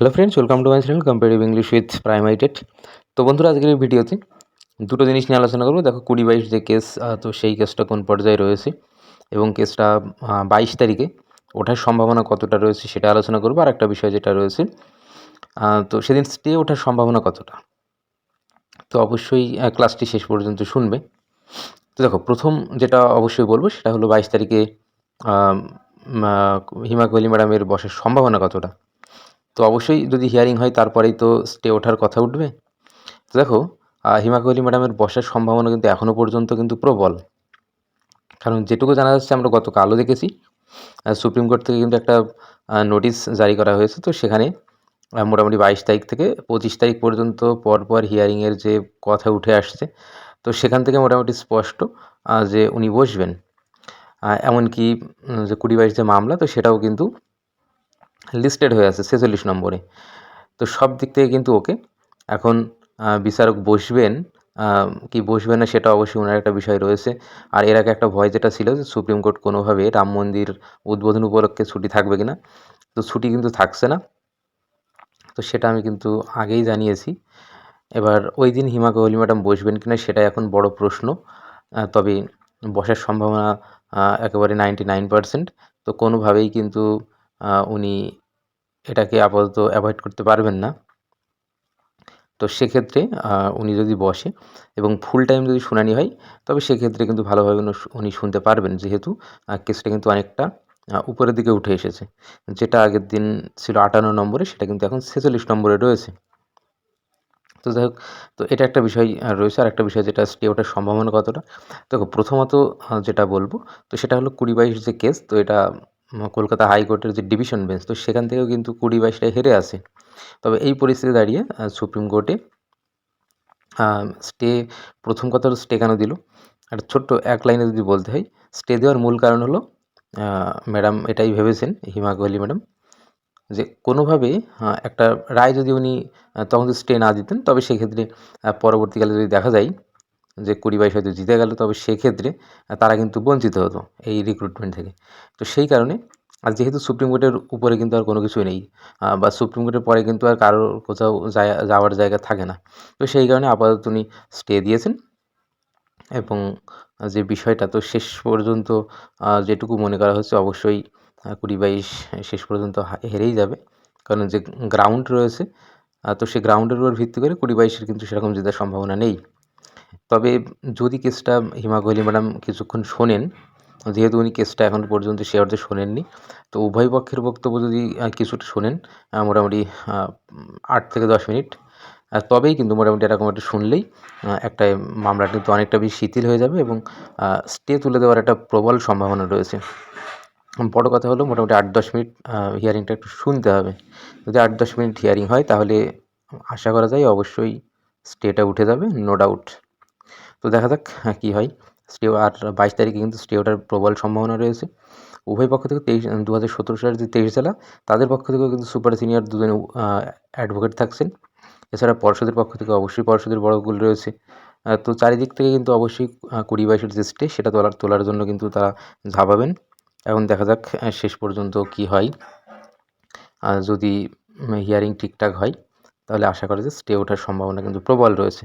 Hello friends welcome to my channel comparative English with প্রাইমাইটেড তো বন্ধুরা, আজকের এই ভিডিওতে দুটো জিনিস নিয়ে আলোচনা করব। দেখো, কুড়ি বাইশ যে কেস তো সেই কেসটা কোন পর্যায়ে রয়েছে এবং কেসটা বাইশ তারিখে ওঠার সম্ভাবনা কতটা রয়েছে সেটা আলোচনা করব। আর একটা বিষয় যেটা রয়েছে তো সেদিন স্টে ওঠার সম্ভাবনা কতটা? তো অবশ্যই ক্লাসটি শেষ পর্যন্ত শুনবে। তো দেখো, প্রথম যেটা অবশ্যই বলব সেটা হলো বাইশ তারিখে হিমা কোহলি ম্যাডামের বসার সম্ভাবনা কতটা? তো অবশ্যই যদি হিয়ারিং হয়, তারপরেই তো স্টে ওঠার কথা উঠবে। তো দেখো হিমা কোহলি ম্যাডামের বসার সম্ভাবনা কিন্তু এখনও পর্যন্ত কিন্তু প্রবল। কারণ যেটুকু জানা যাচ্ছে, আমরা গতকালও দেখেছি সুপ্রিম কোর্ট থেকে কিন্তু একটা নোটিশ জারি করা হয়েছে। তো সেখানে মোটামুটি বাইশ তারিখ থেকে পঁচিশ তারিখ পর্যন্ত পরপর হিয়ারিংয়ের যে কথা উঠে আসছে, তো সেখান থেকে মোটামুটি স্পষ্ট যে উনি বসবেন। এমনকি যে কুড়ি বাইশ যে মামলা, তো সেটাও কিন্তু লিস্টেড হয়ে আছে ছেচল্লিশ নম্বরে। তো সব দিক থেকে কিন্তু ওকে এখন বিচারক বসবেন কি বসবে না সেটা অবশ্যই ওনার একটা বিষয় রয়েছে। আর এর আগে একটা ভয় যেটা ছিল যে সুপ্রিম কোর্ট কোনোভাবে রাম মন্দির উদ্বোধন উপলক্ষে ছুটি থাকবে কিনা, তো ছুটি কিন্তু থাকছে না। তো সেটা আমি কিন্তু আগেই জানিয়েছি। এবার ওই দিন হিমা কোহলি ম্যাডাম বসবেন কিনা সেটাই এখন বড় প্রশ্ন। তবে বসার সম্ভাবনা একেবারে নাইনটি নাইন পারসেন্ট তো কোনোভাবেই কিন্তু উনি এটাকে আপাতত অ্যাভয়েড করতে পারবেন না। তো সেক্ষেত্রে উনি যদি বসে এবং ফুল টাইম যদি শুনানি হয়, তবে সেক্ষেত্রে কিন্তু ভালোভাবে উনি শুনতে পারবেন যেহেতু কেসটা কিন্তু অনেকটা উপরের দিকে উঠে এসেছে। যেটা আগের দিন ছিল আটান্ন নম্বরে, সেটা কিন্তু এখন ছেচল্লিশ নম্বরে রয়েছে। তো যাই হোক, তো এটা একটা বিষয় রয়েছে। আর একটা বিষয় যেটা স্টে ওঠার সম্ভাবনা কতটা, দেখো প্রথমত যেটা বলব, তো সেটা হলো কুড়ি বাইশ যে কেস তো এটা কলকাতা হাইকোর্টের যে ডিভিশন বেঞ্চ, তো সেখান থেকেও কিন্তু কুড়ি বাইশটায় হেরে আসে। তবে এই পরিস্থিতি দাঁড়িয়ে সুপ্রিম কোর্টে স্টে, প্রথম কথা হলো স্টে কেন দিল? একটা ছোট্ট এক লাইনে যদি বলতে হয়, স্টে দেওয়ার মূল কারণ হলো ম্যাডাম এটাই ভেবেছেন, হিমা কোহলি ম্যাডাম, যে কোনোভাবে একটা রায় যদি উনি তখন যদি স্টে না দিতেন, তবে সেক্ষেত্রে পরবর্তীকালে যদি দেখা যায় যে কুড়ি বাইশ হয়তো জিতে গেল, তবে সেক্ষেত্রে তারা কিন্তু বঞ্চিত হতো এই রিক্রুটমেন্ট থেকে। তো সেই কারণে আর যেহেতু সুপ্রিম কোর্টের উপরে কিন্তু আর কোনো কিছুই নেই বা সুপ্রিম কোর্টের পরে কিন্তু আর কারোর কোথাও যাওয়ার জায়গা থাকে না। তো সেই কারণে আপাতত উনি স্টে দিয়েছেন এবং যে বিষয়টা, তো শেষ পর্যন্ত যেটুকু মনে করা হচ্ছে অবশ্যই কুড়ি বাইশ শেষ পর্যন্ত হেরেই যাবে। কারণ যে গ্রাউন্ড রয়েছে তো সেই গ্রাউন্ডের উপর ভিত্তি করে কুড়ি বাইশের কিন্তু সেরকম জেতার সম্ভাবনা নেই। তবে যদি কেসটা হিমা কোহলি ম্যাডাম কিছুক্ষণ শোনেন, যেহেতু উনি কেসটা এখন পর্যন্ত সে অর্থে শোনেননি, তো উভয় পক্ষের বক্তব্য যদি কিছুটা শোনেন মোটামুটি আট থেকে দশ মিনিট। তবেই কিন্তু মোটামুটি এরকম একটা শুনলেই একটা মামলাটা কিন্তু অনেকটা বেশি শিথিল হয়ে যাবে এবং স্টে তুলে দেওয়ার একটা প্রবল সম্ভাবনা রয়েছে। বড় কথা হলো মোটামুটি আট দশ মিনিট হিয়ারিংটা একটু শুনতে হবে। যদি আট দশ মিনিট হিয়ারিং হয়, তাহলে আশা করা যায় অবশ্যই স্টেটা উঠে যাবে নো ডাউট তো দেখা যাক কী হয়। স্টে আর বাইশ তারিখে কিন্তু স্টে ওঠার প্রবল সম্ভাবনা রয়েছে। উভয় পক্ষ থেকে তেইশ দু হাজার সতেরো সালের যে তেইশ জেলা, তাদের পক্ষ থেকেও কিন্তু সুপার সিনিয়র দুজন অ্যাডভোকেট থাকছেন। এছাড়া পর্ষদের পক্ষ থেকে অবশ্যই পর্ষদের বড়গুলো রয়েছে। তো চারিদিক থেকে কিন্তু অবশ্যই কুড়ি বাইশের যে স্টে, সেটা তোলার তোলার জন্য কিন্তু তারা ঝাঁপাবেন। এখন দেখা যাক শেষ পর্যন্ত কি হয়। যদি হিয়ারিং ঠিকঠাক হয়, তাহলে আশা করা যায় স্টে ওঠার সম্ভাবনা কিন্তু প্রবল রয়েছে।